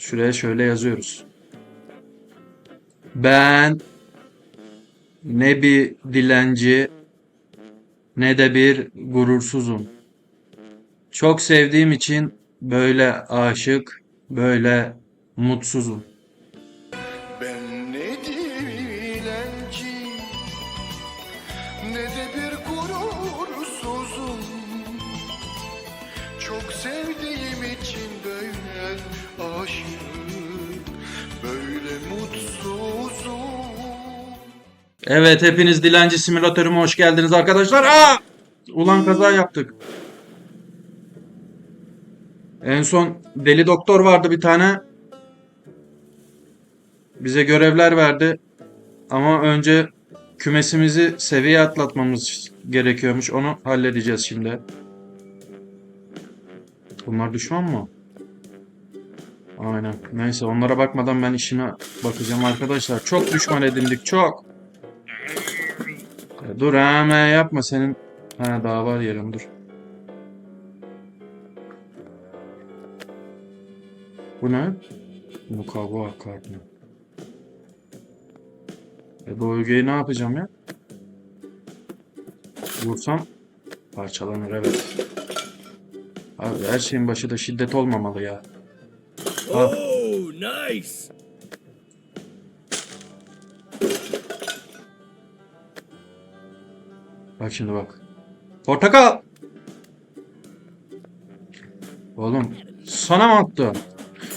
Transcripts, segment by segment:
Şuraya şöyle yazıyoruz. Ben ne bir dilenci ne de bir gurursuzum. Çok sevdiğim için böyle aşık, böyle mutsuzum. Evet hepiniz dilenci simülatörüme hoş geldiniz arkadaşlar. Aa! Ulan kaza yaptık. En son deli doktor vardı bir tane. Bize görevler verdi. Ama önce kümesimizi seviye atlatmamız gerekiyormuş. Onu halledeceğiz şimdi. Bunlar düşman mı? Aynen. Neyse onlara bakmadan ben işime bakacağım arkadaşlar. Çok düşman edindik çok. Dur hemen yapma senin. Ha daha var yerim dur. Bu ne? Mukavva kartı. E bu ögeyi ne yapacağım ya? Vursam parçalanır evet. Abi her şeyin başı da şiddet olmamalı ya. Oh, nice. Bak şimdi bak. Portakal! Oğlum sana mı attı?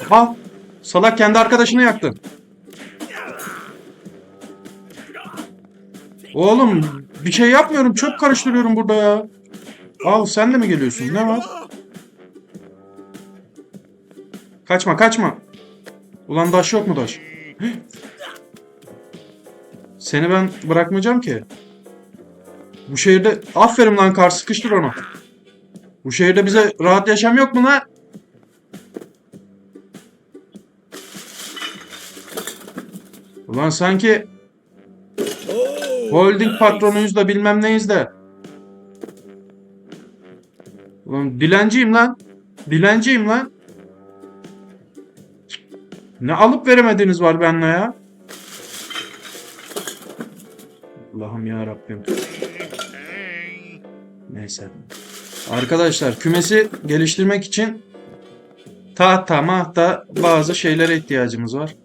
Ha! Salak kendi arkadaşını yaktı. Oğlum bir şey yapmıyorum. Çöp karıştırıyorum burada ya. Al sen de mi geliyorsun? Ne var? Kaçma kaçma. Ulan daş yok mu daş? Seni ben bırakmayacağım ki. Bu şehirde aferin lan kar sıkıştır onu. Bu şehirde bize rahat yaşam yok mu lan? Ulan sanki holding patronuyuz da bilmem neyiz de. Ulan dilenciyim lan. Dilenciyim lan. Ne alıp veremediğiniz var benimle ya. Allah'ım ya Rabbim. Neyse. Arkadaşlar kümesi geliştirmek için tahta mahta bazı şeylere ihtiyacımız var.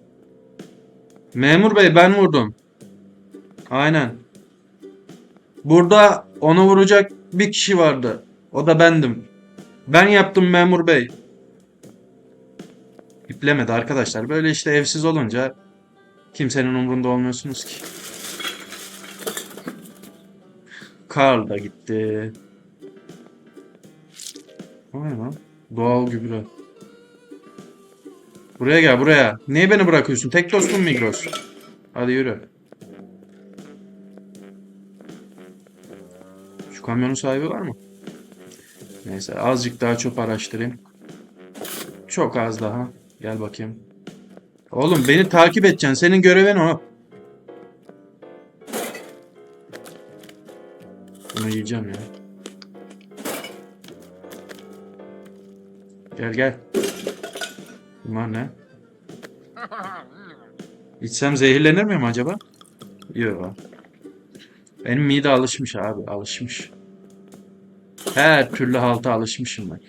Memur bey ben vurdum. Aynen. Burada onu vuracak bir kişi vardı. O da bendim. Ben yaptım memur bey. İplemedi arkadaşlar. Böyle işte evsiz olunca kimsenin umrunda olmuyorsunuz ki. Karl da gitti. O lan? Doğal gübre. Buraya gel buraya. Niye beni bırakıyorsun? Tek dostum Migros. Hadi yürü. Şu kamyonun sahibi var mı? Neyse azıcık daha çöp araştırayım. Çok az daha. Gel bakayım. Oğlum beni takip edeceksin. Senin görevin o. Bunu yiyeceğim ya. Gel gel. Bunlar ne? İçsem zehirlenir miyim acaba? Yok. Benim mide alışmış abi, alışmış. Her türlü halta alışmışım ben.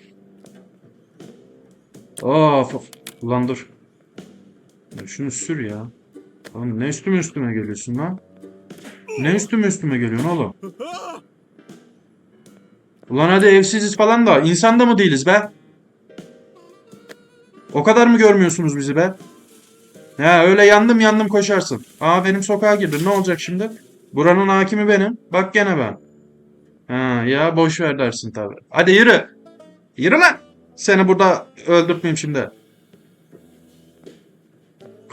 Of of. Ulan dur. Şunu sür ya. Oğlum ne üstüme üstüme geliyorsun lan? Ne üstüme üstüme geliyorsun oğlum? Ulan hadi evsiziz falan da insan da mı değiliz be? O kadar mı görmüyorsunuz bizi be? Ya öyle yandım yandım koşarsın. Aa benim sokağa girdin. Ne olacak şimdi? Buranın hakimi benim. Bak gene ben. Ha ya boş ver dersin tabi. Hadi yürü. Yürü lan. Seni burada öldürtmeyeyim şimdi.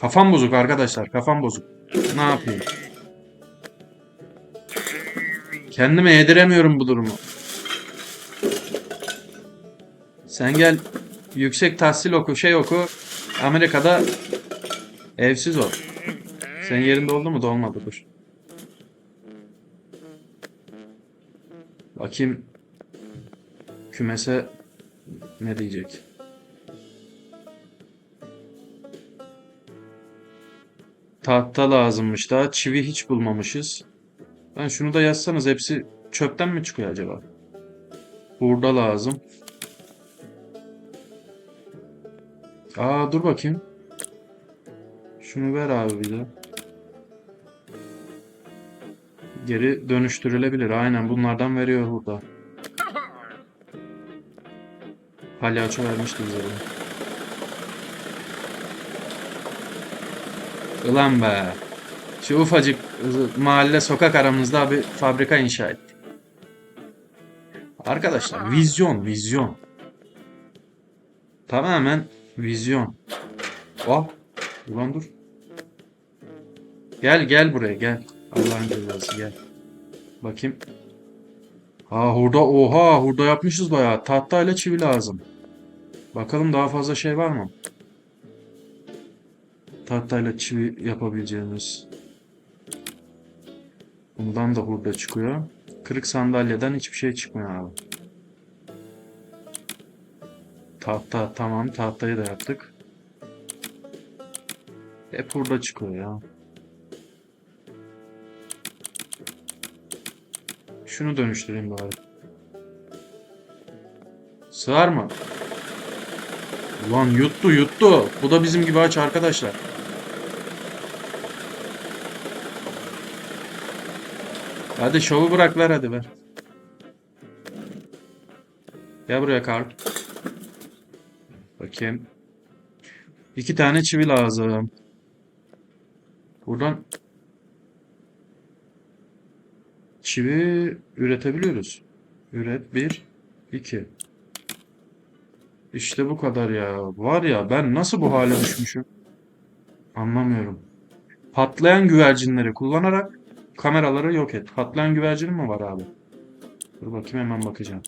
Kafam bozuk arkadaşlar. Kafam bozuk. Ne yapayım? Kendime yediremiyorum bu durumu. Sen gel yüksek tahsil oku, şey oku. Amerika'da evsiz ol. Senin yerinde oldu mu? Da olmadı dur. Bakayım kümese ne diyecek. Tahta lazımmış daha. Çivi hiç bulmamışız. Ben şunu da yazsanız hepsi çöpten mi çıkıyor acaba? Burada lazım. Aa dur bakayım. Şunu ver abi bir de. Geri dönüştürülebilir. Aynen bunlardan veriyor burada. Palyaço vermişti bize bunu. Ulan be. Şu ufacık ı- mahalle sokak aramızda bir fabrika inşa ettik. Arkadaşlar vizyon vizyon. Tamamen vizyon. Oh. Ulan dur. Gel gel buraya gel. Allah'ın cezası gel. Bakayım. Ha hurda oha hurda yapmışız bayağı. Tahtayla çivi lazım. Bakalım daha fazla şey var mı? Tahtayla çivi yapabileceğimiz. Bundan da hurda çıkıyor. Kırık sandalyeden hiçbir şey çıkmıyor abi. Tahta tamam tahtayı da yaptık. Hep hurda çıkıyor ya. Şunu dönüştüreyim bari. Sığar mı? Ulan yuttu yuttu. Bu da bizim gibi aç arkadaşlar. Hadi şovu bırak ver hadi ver. Gel buraya Karl. Bakayım. İki tane çivi lazım. Buradan çivi üretebiliyoruz. Üret bir, iki. İşte bu kadar ya. Var ya ben nasıl bu hale düşmüşüm? Anlamıyorum. Patlayan güvercinleri kullanarak kameraları yok et. Patlayan güvercin mi var abi? Dur bakayım hemen bakacağım.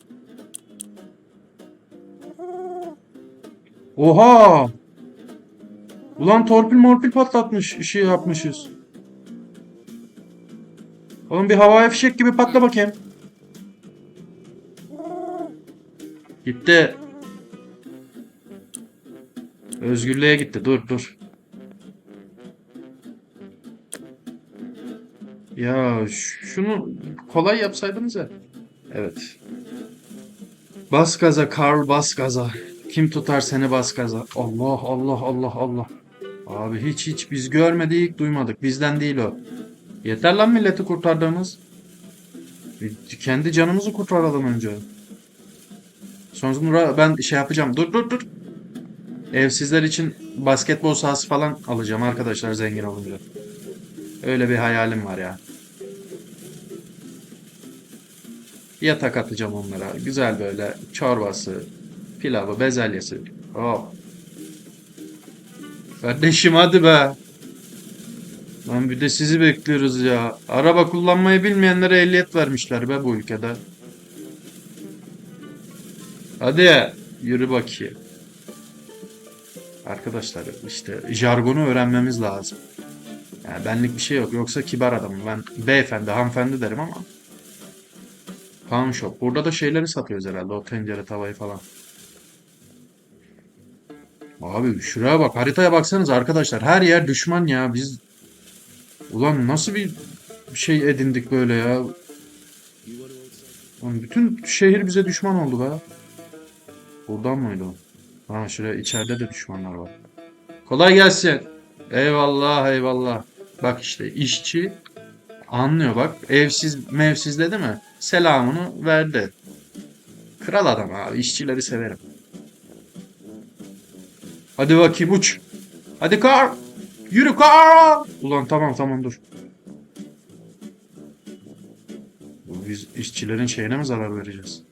Oha! Ulan torpil morpil patlatmış. şey yapmışız. Oğlum bir havai fişek gibi patla bakayım. Gitti. Özgürlüğe gitti. Dur dur. Ya şunu kolay yapsaydınız ya. Evet. Bas gaza Karl bas gaza. Kim tutar seni bas gaza. Allah Allah Allah Allah. Abi hiç hiç biz görmedik duymadık. Bizden değil o. Yeter lan milleti kurtardığımız. Kendi canımızı kurtaralım önce. Sonra ben şey yapacağım. Dur dur dur. Evsizler için basketbol sahası falan alacağım arkadaşlar zengin olunca. Öyle bir hayalim var ya. Yatak atacağım onlara. Güzel böyle çorbası, pilavı, bezelyesi. Oh. Kardeşim hadi be. Lan bir de sizi bekliyoruz ya. Araba kullanmayı bilmeyenlere ehliyet vermişler be bu ülkede. Hadi yürü bakayım. Arkadaşlar işte jargonu öğrenmemiz lazım. Yani benlik bir şey yok. Yoksa kibar adamım. Ben beyefendi, hanımefendi derim ama. Pawn shop. Burada da şeyleri satıyoruz herhalde. O tencere, tavayı falan. Abi şuraya bak. Haritaya baksanız arkadaşlar. Her yer düşman ya. Biz Ulan nasıl bir şey edindik böyle ya? Lan bütün şehir bize düşman oldu be. Buradan mıydı o? Ha şuraya içeride de düşmanlar var. Kolay gelsin. Eyvallah eyvallah. Bak işte işçi anlıyor bak. Evsiz mevsiz dedi mi? Selamını verdi. Kral adam abi. işçileri severim. Hadi bakayım uç. Hadi kar. Yürü kar. Ulan tamam tamam dur. Biz işçilerin şeyine mi zarar vereceğiz?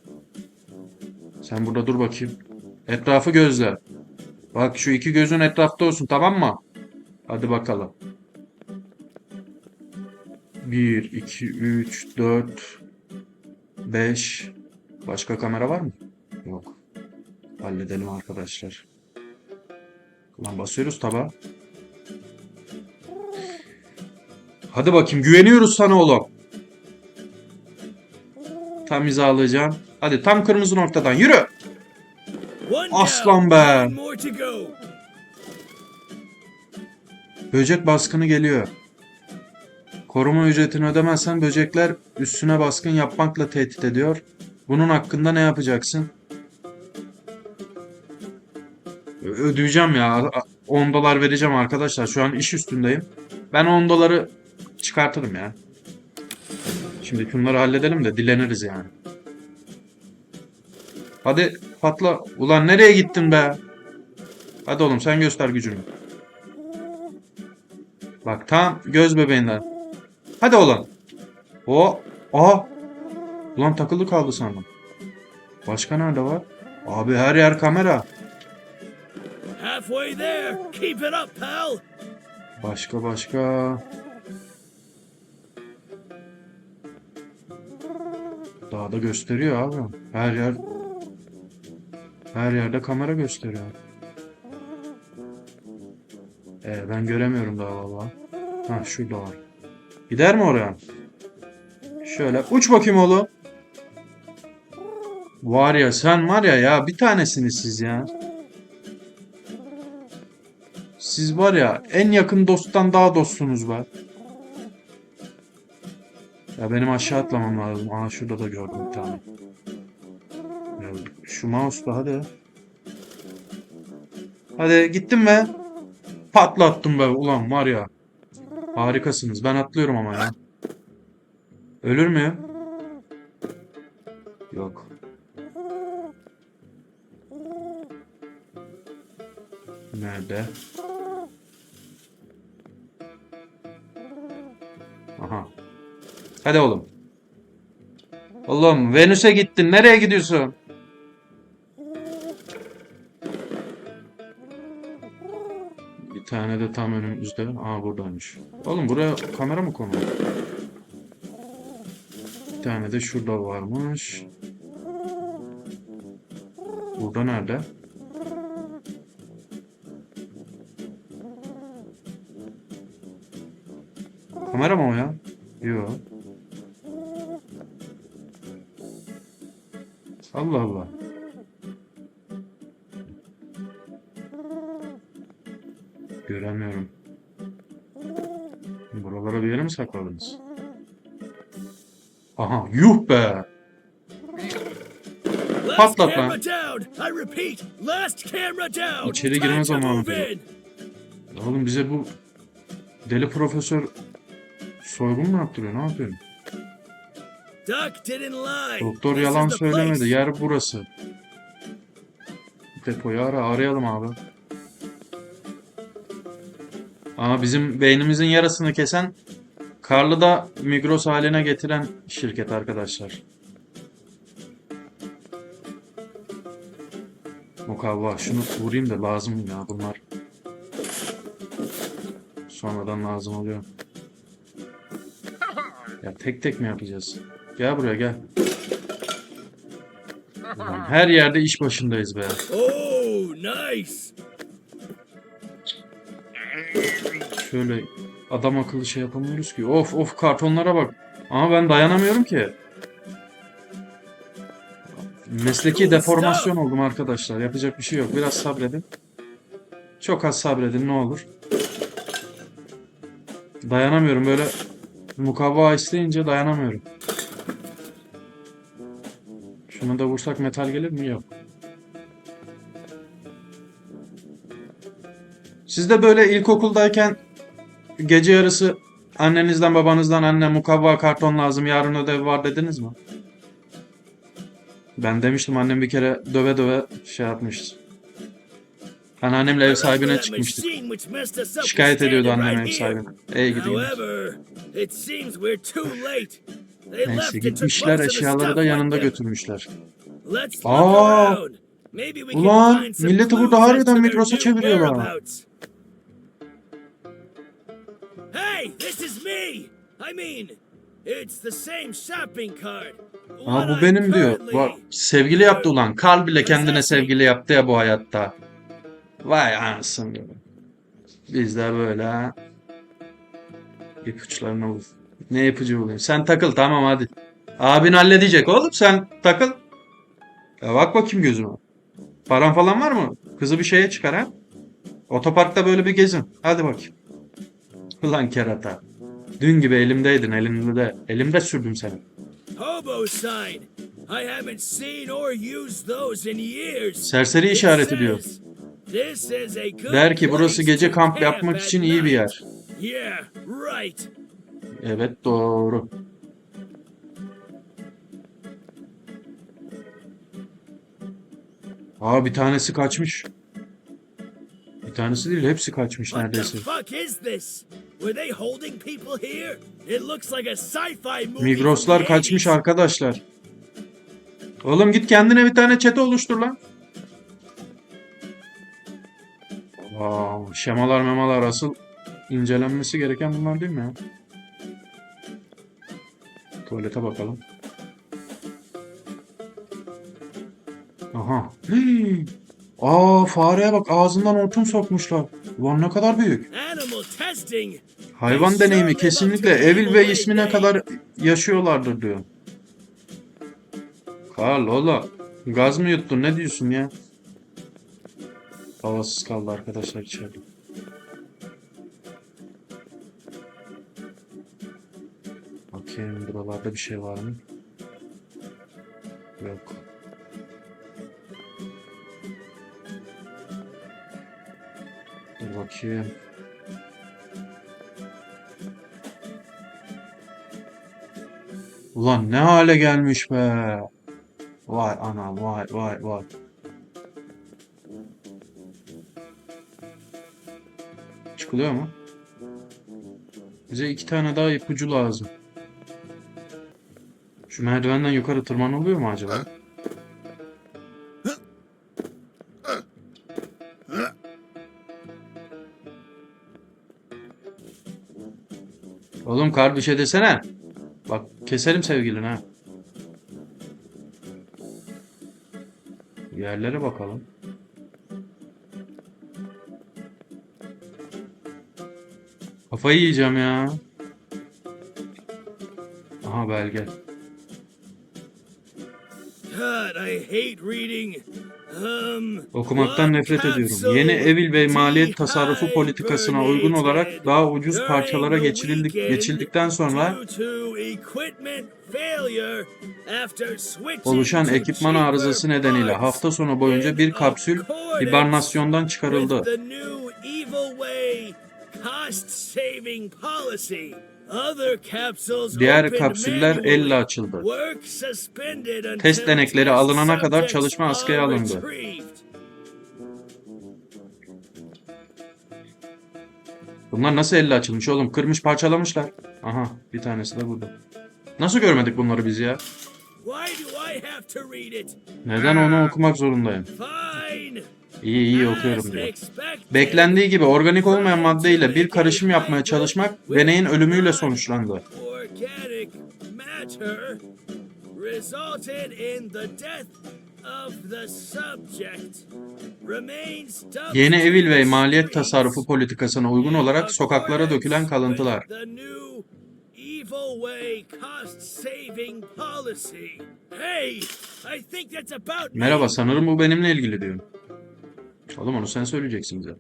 Sen burada dur bakayım. Etrafı gözle. Bak şu iki gözün etrafta olsun tamam mı? Hadi bakalım. 1, 2, 3, 4, 5. Başka kamera var mı? Yok. Halledelim arkadaşlar. Ulan basıyoruz taba. Hadi bakayım güveniyoruz sana oğlum. Tam hizalayacağım. Hadi tam kırmızı noktadan yürü. Aslan be. Böcek baskını geliyor. Koruma ücretini ödemezsen böcekler üstüne baskın yapmakla tehdit ediyor. Bunun hakkında ne yapacaksın? Ödeyeceğim ya. A- a- 10 dolar vereceğim arkadaşlar. Şu an iş üstündeyim. Ben 10 doları çıkartırım ya. Şimdi şunları halledelim de dileniriz yani. Hadi patla. Ulan nereye gittin be? Hadi oğlum sen göster gücünü. Bak tam göz bebeğinden. Hadi oğlum. O. Aha. Ulan takılı kaldı sandım. Başka nerede var? Abi her yer kamera. Halfway there. Keep it up, pal. Başka başka. Daha da gösteriyor abi. Her yer her yerde kamera gösteriyor. Ee, ben göremiyorum daha valla. Ha şurada var. Gider mi oraya? Şöyle uç bakayım oğlum. Var ya sen var ya ya bir tanesiniz siz ya. Siz var ya en yakın dosttan daha dostsunuz be. Ya benim aşağı atlamam lazım. Aa şurada da gördüm bir tane. Ya şu mouse da hadi. Hadi gittin mi? Patlattım be ulan var ya. Harikasınız. Ben atlıyorum ama ya. Ölür müyüm? Yok. Nerede? Aha. Hadi oğlum. Oğlum Venüs'e gittin. Nereye gidiyorsun? Bir tane de tam önümüzde. Aa buradaymış. Oğlum buraya kamera mı konuldu? Bir tane de şurada varmış. Burada nerede? Kamera mı o ya? Yok. Allah Allah. Göremiyorum. Buralara bir yere mi sakladınız? Aha, yuh be! Patlat lan. İçeri girme zamanı. Oğlum bize bu deli profesör soygun mu yaptırıyor? Ne yapıyor? Duck didn't lie. Doktor yalan söylemedi. Yer burası. Depoyu ara arayalım abi. Aa bizim beynimizin yarısını kesen Karlı da Migros haline getiren şirket arkadaşlar. Mukavva şunu vurayım da lazım ya bunlar. Sonradan lazım oluyor. Ya tek tek mi yapacağız? Gel buraya gel. Ulan her yerde iş başındayız be. Oh, nice. Şöyle adam akıllı şey yapamıyoruz ki. Of of kartonlara bak. Ama ben dayanamıyorum ki. Mesleki deformasyon oldum arkadaşlar. Yapacak bir şey yok. Biraz sabredin. Çok az sabredin ne olur. Dayanamıyorum böyle mukavva isteyince dayanamıyorum. Şunu da vursak metal gelir mi? Yok. Siz de böyle ilkokuldayken gece yarısı annenizden babanızdan anne mukavva karton lazım yarın ödev var dediniz mi? Ben demiştim annem bir kere döve döve şey yapmıştı. Anneannemle ev sahibine çıkmıştık. Şikayet ediyordu annem ev sahibine. They left Neyse gitmişler eşyaları da yanında götürmüşler. Aa! Ulan, milleti burada harbiden Migros'a çeviriyorlar. Hey, this is me. I mean, it's the same shopping cart. Aa bu I'm benim diyor. sevgili yaptı ulan. Karl bile kendine sevgili yaptı ya bu hayatta. Vay anasını. Biz de böyle. İpuçlarını bul. Ne ipucu bulayım? Sen takıl tamam hadi. Abin halledecek oğlum sen takıl. Ya bak bakayım gözüme. Paran falan var mı? Kızı bir şeye çıkar ha. Otoparkta böyle bir gezin. Hadi bakayım. Ulan kerata. Dün gibi elimdeydin elimde. Elimde sürdüm seni. Hobo sign. I haven't seen or used those in years. Serseri işareti diyor. Der ki burası gece kamp yapmak için iyi bir night." yer. Evet doğru. Aa bir tanesi kaçmış. Bir tanesi değil hepsi kaçmış neredeyse. Migroslar kaçmış 80s. arkadaşlar. Oğlum git kendine bir tane çete oluştur lan. Wow, şemalar memalar asıl incelenmesi gereken bunlar değil mi ya? Tuvalete bakalım. Aha. Hii. Aa fareye bak ağzından hortum sokmuşlar. Ulan ne kadar büyük. Hayvan deneyimi kesinlikle Evil Bey ismine kadar yaşıyorlardır diyor. Karl oğlum gaz mı yuttun ne diyorsun ya? Havasız kaldı arkadaşlar içeride. Bakayım buralarda bir şey var mı? Yok. Dur bakayım. Ulan ne hale gelmiş be. Vay anam vay vay vay. Çıkılıyor mu? Bize iki tane daha ipucu lazım. Şu merdivenden yukarı tırmanılıyor mu acaba? Oğlum kar bir şey desene. Bak keserim sevgilin ha. Yerlere bakalım. Kafayı yiyeceğim ya. Aha belge. God, I hate reading. Um, Okumaktan nefret ediyorum. Yeni Evil Bey maliyet tasarrufu politikasına uygun olarak daha ucuz parçalara geçirildik, geçildikten sonra oluşan ekipman arızası nedeniyle hafta sonu boyunca bir kapsül hibernasyondan çıkarıldı. Diğer kapsüller elle açıldı. Test denekleri alınana kadar çalışma askıya alındı. Bunlar nasıl elle açılmış oğlum? Kırmış parçalamışlar. Aha bir tanesi de burada. Nasıl görmedik bunları biz ya? Neden onu okumak zorundayım? İyi iyi okuyorum diyor. Beklendiği gibi organik olmayan maddeyle bir karışım yapmaya çalışmak deneyin ölümüyle sonuçlandı. Yeni Evil Bey maliyet tasarrufu politikasına uygun olarak sokaklara dökülen kalıntılar. Evil way cost saving policy. Hey, I think that's about me. Merhaba sanırım bu benimle ilgili diyor. Oğlum onu sen söyleyeceksin bize.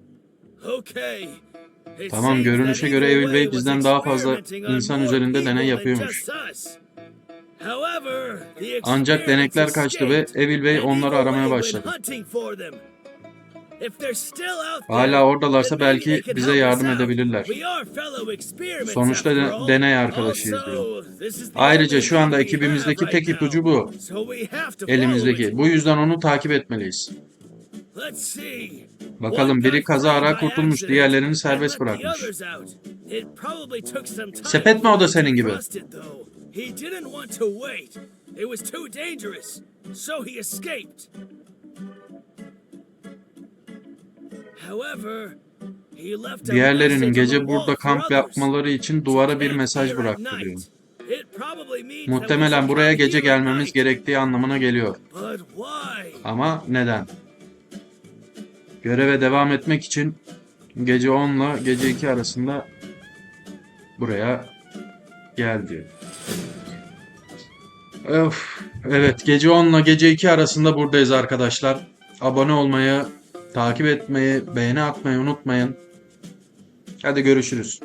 Tamam, görünüşe göre Evil Bey bizden daha fazla insan üzerinde deney yapıyormuş. Ancak denekler kaçtı ve Evil Bey onları aramaya başladı. Hala oradalarsa belki bize yardım edebilirler. Sonuçta de- deney arkadaşıyız diyor. Ayrıca şu anda ekibimizdeki tek ipucu bu. Elimizdeki. Bu yüzden onu takip etmeliyiz. Let's see. Bakalım biri kazara kurtulmuş, diğerlerini serbest bırakmış. Sepet mi o da senin gibi? Diğerlerinin gece burada kamp yapmaları için duvara bir mesaj bıraktı diyor. Muhtemelen buraya gece gelmemiz gerektiği anlamına geliyor. Ama neden? Göreve devam etmek için gece 10 ile gece 2 arasında buraya gel diyor. Öf, evet gece 10 ile gece 2 arasında buradayız arkadaşlar. Abone olmayı, takip etmeyi, beğeni atmayı unutmayın. Hadi görüşürüz.